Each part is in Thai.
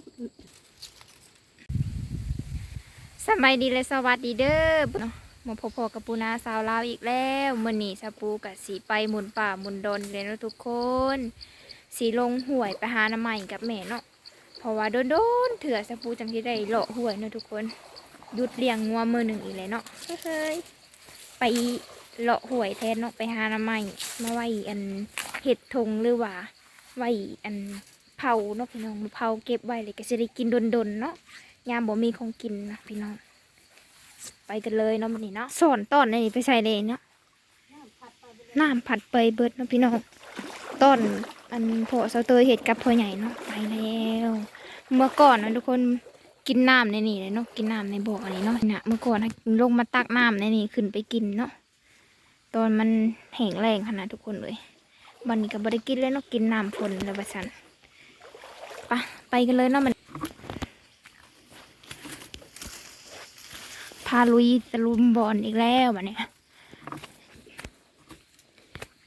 ักสบายดีและสวัสดีเด้อเนาะมาพบๆกับปูนาสาวลาวอีกแล้วมื้อนี้สปูกับสีไปหมุนป่าหมุนดนเลยเนาะทุกคน สีลงห่วยไปหาน้ำใหม่กับแม่เนาะเพราะว่าโดนๆเถื่อสปูจังที่ได้เลาะห่วยเนาะทุกคนหยุดเลี้ยงงัวมือหนึ่งอีกเลยเนาะเฮ้ยไปเลาะห่วยแทนเนาะไปหาน้ำใหม่มาไว้อันเห็ดทงหรือว่าไว้อัน เผาเนาะพี่น้องเผาเก็บไว้เลยก็จะได้กินดนๆเนาะยามบ่มีของกินนะพี่น้อง ไปกันเลยเนาะมันนี้เนาะสอนตอนนี้ไปใส่เลยเนาะน้ำผัดไปเบิดเนาะพี่น้องต้นอันพอเสาเตยเห็ดกับพอใหญ่เนาะไปแล้ว เมื่อก่อนนะทุกคนกินน้ำในนี่เลยเนาะกินน้ำในบ่อนี้เนาะเนี่ยเมื่อก่อนลงมาตักน้ำในนี่ขึ้นไปกินเนาะตอนมันแห้งแรงขนาดทุกคนเลยวันนี้ก็บ่ได้กินเลยเนาะกินน้ำฝนเลยประชัน ไปไปกันเลยเนาะมัน พาลุยตะลุมบอลอีกแล้วแบบนี้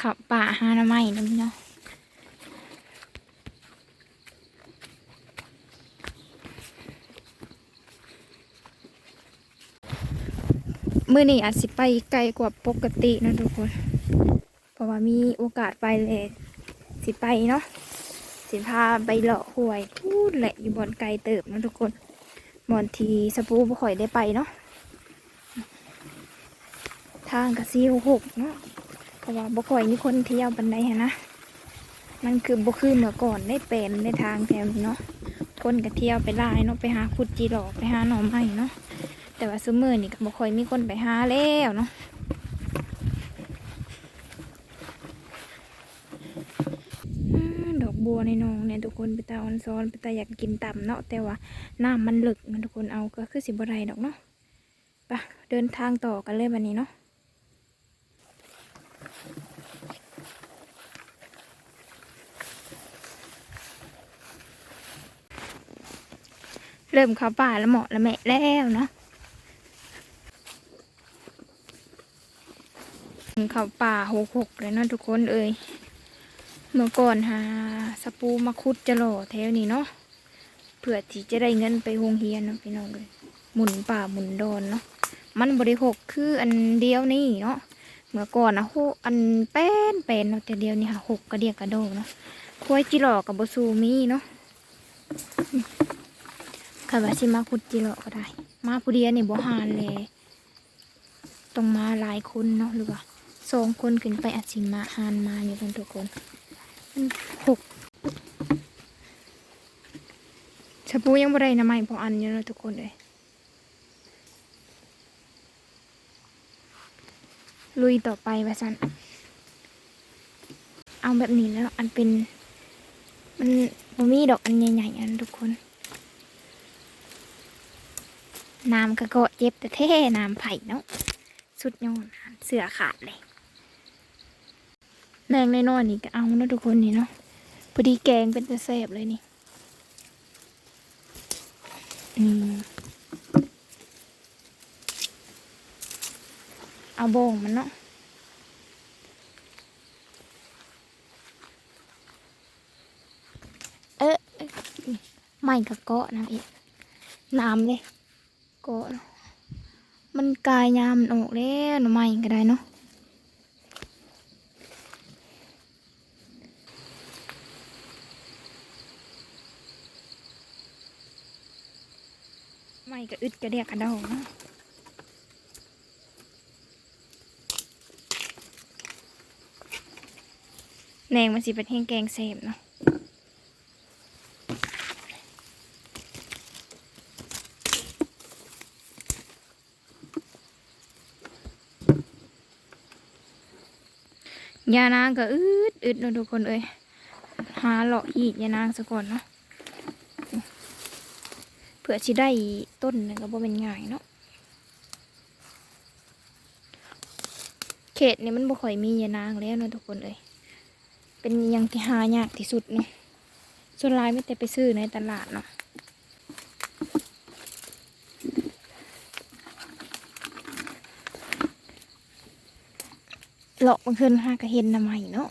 ขับป่าหาหน้าไม้นะพี่เนาะมื่อนี้อาจสิไปไกลกว่าปกตินะทุกคน เพราะว่ามีโอกาสไปเลย สิไปเนาะสิพาไปเลาะห้วยพูดแหละอยู่บอนไกลเติบนะทุกคนบอนทีสปูบ่ค่อยได้ไปเนาะทางกะซีหกเนาะเพราะว่าบ่ค่อยมีคนเที่ยวบันไดหั้นะมันคือบ่คือเมื่อก่อนได้เป็นในทางแถวนี้เนาะคนก็เที่ยวไปไล่เนาะไปหาขุดจีหลอกไปหาหน่อไม้เนาะแต่ว่าซุมื้อนี่ก็บ่ค่อยมีคนไปหาแล้วเนาะ อืมดอก บัวในหนองเนี่ยทุกคนไปตาออนซ้อนไปตาอยากกินต่ำเนาะแต่ว่าน้ำมันหลึกมันทุกคนเอาก็คือสิบได้ดอกเนาะไปเดินทางต่อกันเลยวันนี้เนาะเริ่มเข้าป่าแล้วเหมาะแล้วแม่แล้วเนาะเข้าป่าหกหกเลยเนาะทุกคนเอ่ย เมื่อก่อนหาสปูมาคุดจะหล่อแถวนี้เนาะเพื่อที่จะได้เงินไปโรงเรียนเนาะพี่น้องเลยหมุนป่าหมุนดอนเนาะมันบริหกคืออันเดียวนี่เนาะเมื่อก่อนนะโหอันแป้นแป้นเนาะแต่เดียวนี่ค่ะหกกระเดียกกระโดดเนาะควายจิหล่อกับบซูมีเนาะค่ะว่าสิมาคุดจิโร่ก็ได้ มาผู้เดียวนี่บ่หานเลยต้องมาหลายคนเนาะหรือว่าสองคนขึ้นไปอาจสิมาหานมาอยู่กันทุกคน หกชะปูยังบ่ได้นะไม่พออันอยู่นะทุกคนเลยลุยต่อไปว่าสันเอาแบบนี้แล้วอันเป็น มันบ่มีดอกอันใหญ่ๆอันทุกคนน้ำกระเกาะเจ็บแต่เท่น้ำไผ่เนาะสุดยอดเสือขาดเลย แรงในนอนนี่ก็เอาเนะทุกคนนี่เนาะพอดีแกงเป็นตะแสบเลยนี่อืมเอาโบงมันเนาะเอ๊ะไม่กระเกาะน้ำอีกน้ำเลยเก็มันกายยามมันออกแล้วหน่อไม้ก็ได้เนาะ ก็อึดก็เรียกกระดองเนะแนงมันสิเป็นแห้งแกงเสพเนาะยานางก็อึดอึดเนาะทุกคนเอ้ยหาเลาะอีกยานางซะก่อนเนาะ เผื่อสิได้ต้นนึงก็บ่เป็นง่ายเนาะเขตนี่มันบ่ค่อยมียานางแล้วเนาะทุกคนเอ้ยเป็นยังที่หายากที่สุดเนาะส่วนลายไม่แต่ไปซื้อในตลาดเนาะเลาะบางคืนห้ากระเห็นหน้ำใหม่เนาะ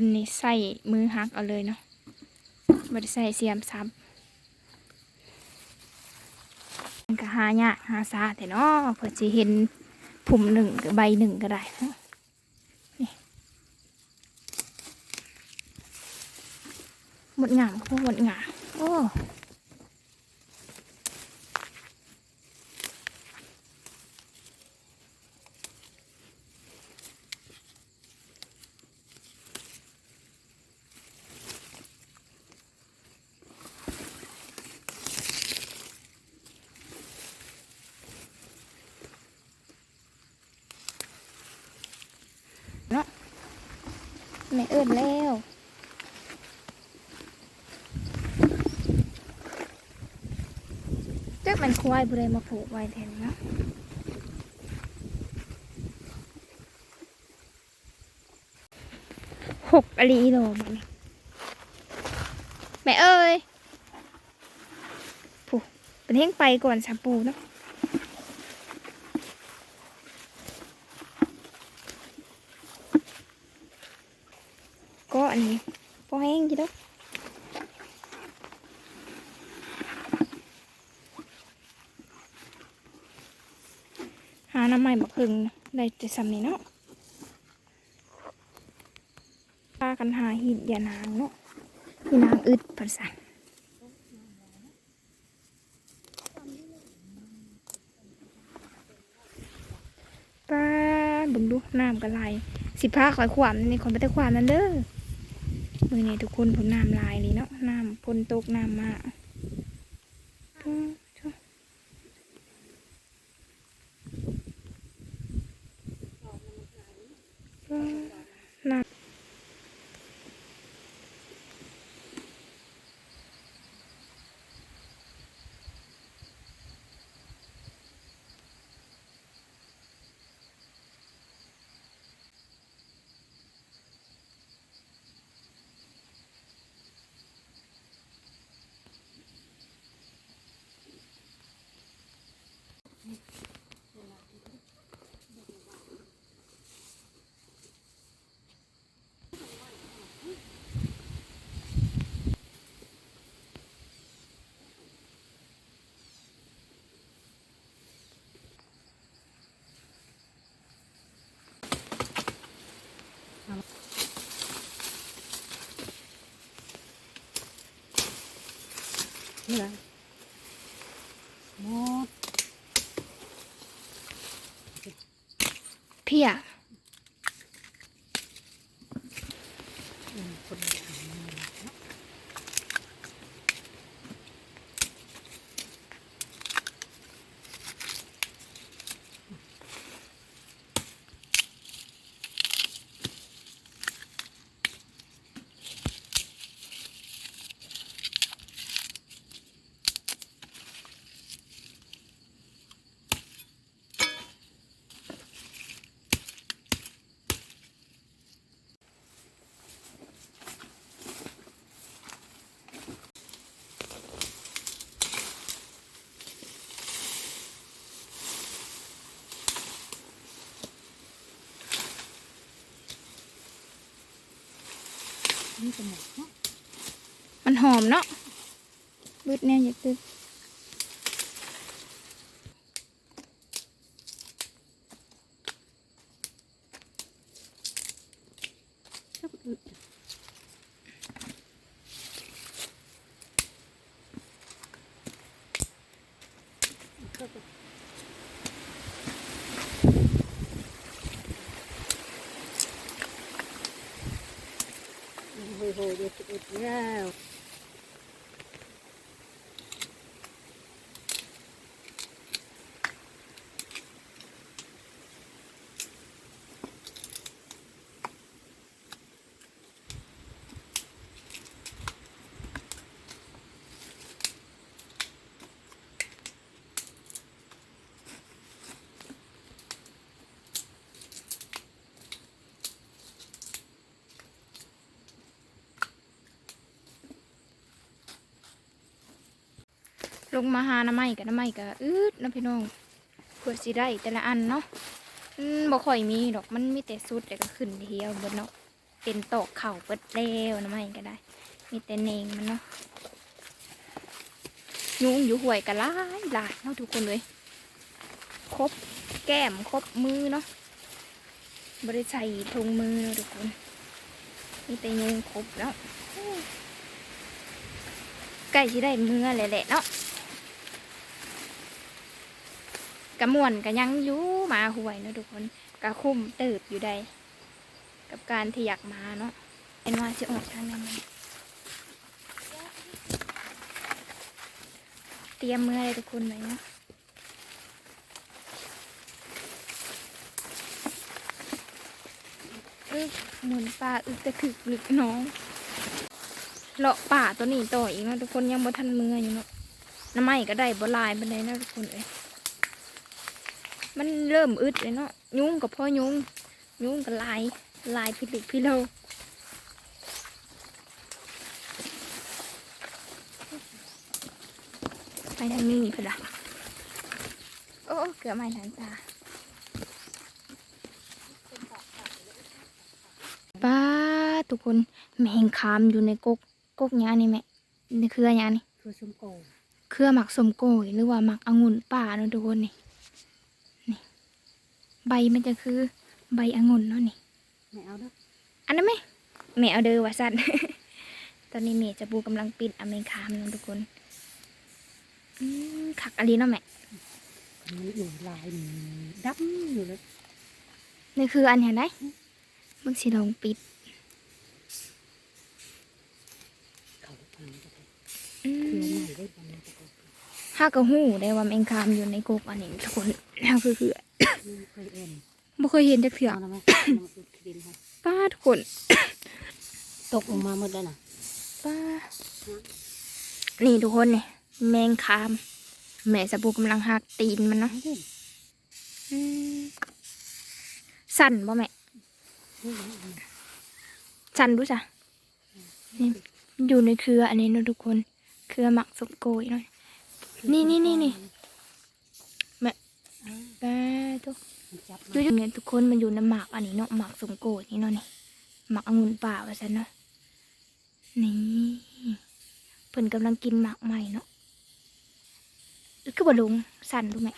ตุนนี่ใส่มือหักเอาเลยเนาะบ่ได้ใส่เสียมซ้ำมันก็หายากหาซาแต่เนาะเพื่อจะเห็นผุ่มหนึ่งกับใบหนึ่งก็ได้นี่หมดงามพวกหมดงามโอ้ แม่เอิ้นแล้วเจักมันควายบุได้มาผูกไว้แทนนะหกอลีโลมันแม่เอ้ยผูกเป็นเฮงไปก่อนสาปูเนาะก็อันนี้พอแห้งจีเด้อหา น้ำใหม่บักหึงได้จะสำนี้เนาะพากันหาหินยานางเนาะหินางอึดภาษาป้าบึงดูน้ำกันไหลสิพาคอยขวามนี่คนไปแต่ขวามนั่นเด้อมือนี้ทุกคนผลน้ำลายนี่เนาะน้ำพ่นตกน้ำมาจ้าจ้าจ้าน้ำ นี่นะหมด เพีย อืมคนละอย่างนี่นะเนาะ นี่เป็นหมดเนาะมันหอมเนาะบืดเนี่ยอย่าตึกชักอึดก็ จะโอ้โหเดี๋ยวจะอึดแลงมาหาน้ำไม้กับน้ำไม้กับอืดนะพี่น้องเพื่อสิได้แต่ละอันเนาะบ่ค่อยมีดอกมันมีแต่สุดแต่ก็ขึ้นเทียวเบนเนาะเป็นตอกเข่าเปิดเร็วนะไม่ก็ได้ มีแต่เนงมันเนาะยุงอยู่ห่วยกันหลายหลายเนาะทุกคนเลยครบแก้มครบมือเนาะบริใส่ถุงมือเนาะทุกคนมีแต่ยุงครบแล้วใกล้ที่ได้มือแหละเนาะ กระมวนกระยังอยู่มาห่วยนะทุกคนกระคุ้มเติบอยู่ใด กับการที่อยากมาเนาะเป็นว่าจะออกทางนั้นเตรียมมือเลยทุกคนเลยเนาะอึกหมุนป่าอึกตะถึกลึกน้องเลาะป่าตัวนี้ต่ออีกนะทุกคนยังบ่ทันมืออยู่เนาะน้ำไม้ก็ได้บ่หลายบันไดนะทุกคนเอ้ย มันเริ่มอึดเลยเนาะยุงกับพ่อยุงยุงกับลายลายพิลึกพิโลไปทางนี้พอดะโอ้เกือบไม่ทันตาป้าทุกคนแมงคามอยู่ในกกกกหยานี่แม่ในเครือหยานี่คือชมโกเครือหมักสมโกยหรือว่าหมักองุ่นป่าเนาะทุกคนนี่นี่ ใบมันจะคือใบองุ่นเนาะนี่ไม่เอาเด้ออันนั้นไหมแม่เอาเด้อว่าสั่นตอนนี้เมย์จะปูกำลังปิดอเมริกามันทุกคนอืมขักอะไรเนาะแม่มันอยู่ลายมันดำอยู่เลยนี่คืออันเห็นไหมมึงสิลองปิดเขาพันก็ได้อืคือมใหม่ได้บางก็ได้ห้ากระหู้ได้ว่าแมงคามอยู่ในกกอันนี้ทุกคนห้าคือคือไม่ เคยเอ็นบ่เคยเห็นจักเถื่อเอาละไหมเอามาอุดดินค่ะป้าทุกคนตกลงมาหมดแล้วนะป้านี่ทุกคนนี่แมงคาม แม่สะปูกำลังหักตีนมันเนาะไม่ได้อืมสั่นบ่แม่ไม่ได้สั่นรู้จ้ะนี่อยู่ในเครืออันนี้เนาะทุกคน เครือหมักสมโกยเนาะนี่นี่นี่นี่อ่า แป้ทุกมันจับอยู่ๆเนี่ยทุกคนมันอยู่ในหมากอันนี้เนาะหมากสมโกยนี่เนาะนี่หมากองุ่นป่าว่าซั่นเนาะนี่เพิ่นกำลังกินหมากใหม่เนาะคือบ่ลงสั่นดูไหม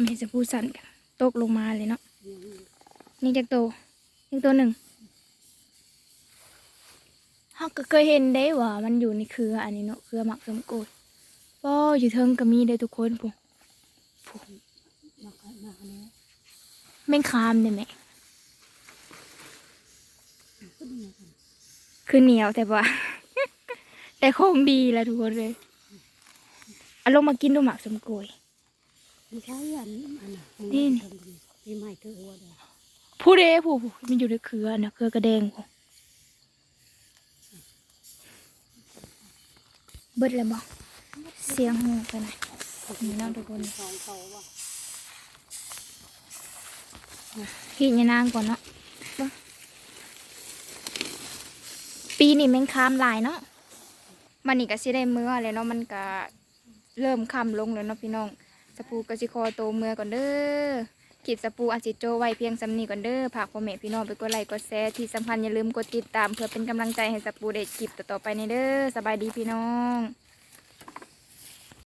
แม่จะพูดสั่นกันตกลงมาเลยเนาะนี่จากโตอีกตัวหนึ่งเขาก็เคยเห็นได้ว่ามันอยู่ในเครืออันนี้เนาะเครือหมักสมโกดป้ออยู่เทิงก็มีได้ทุกคนปุ๊มาค่ะมาอันนี้ แม่งคามได้ไหมคือเหนียวแต่ว่า แต่คงดีล้วทุกคนเลยเอาลงมากินดูหมักสมโกยไม่ใช่อันนี้นี่นี่ไม่เธอหัวเด้ผู้เด้ผู้มันอยู่ในเครือนะเครือกระแดงเบิดแล้วบอกเสียงหูกันนนี่เนาะทุกคนสองเขาว่ะ พี่ยานางก่อนเนาะเบิ่งปีนี้แมงคามหลายเนาะมันนี่ก็สิได้เมื่อเลยเนาะมันก็เริ่มคำลงแล้วเนาะพี่น้องสปูก็สิคอโตวเมื่อก่อนเด้อคลิปสปูอาจิโจไว้เพียงสำนีก่อนเด้อฝากพ่อแม่พี่น้องไปกดไลค์กดแชร์ที่สำคัญอย่าลืมกดติดตามเพื่อเป็นกำลังใจให้สปูได้คลิปต่อๆไปในเด้อสบายดีพี่น้อง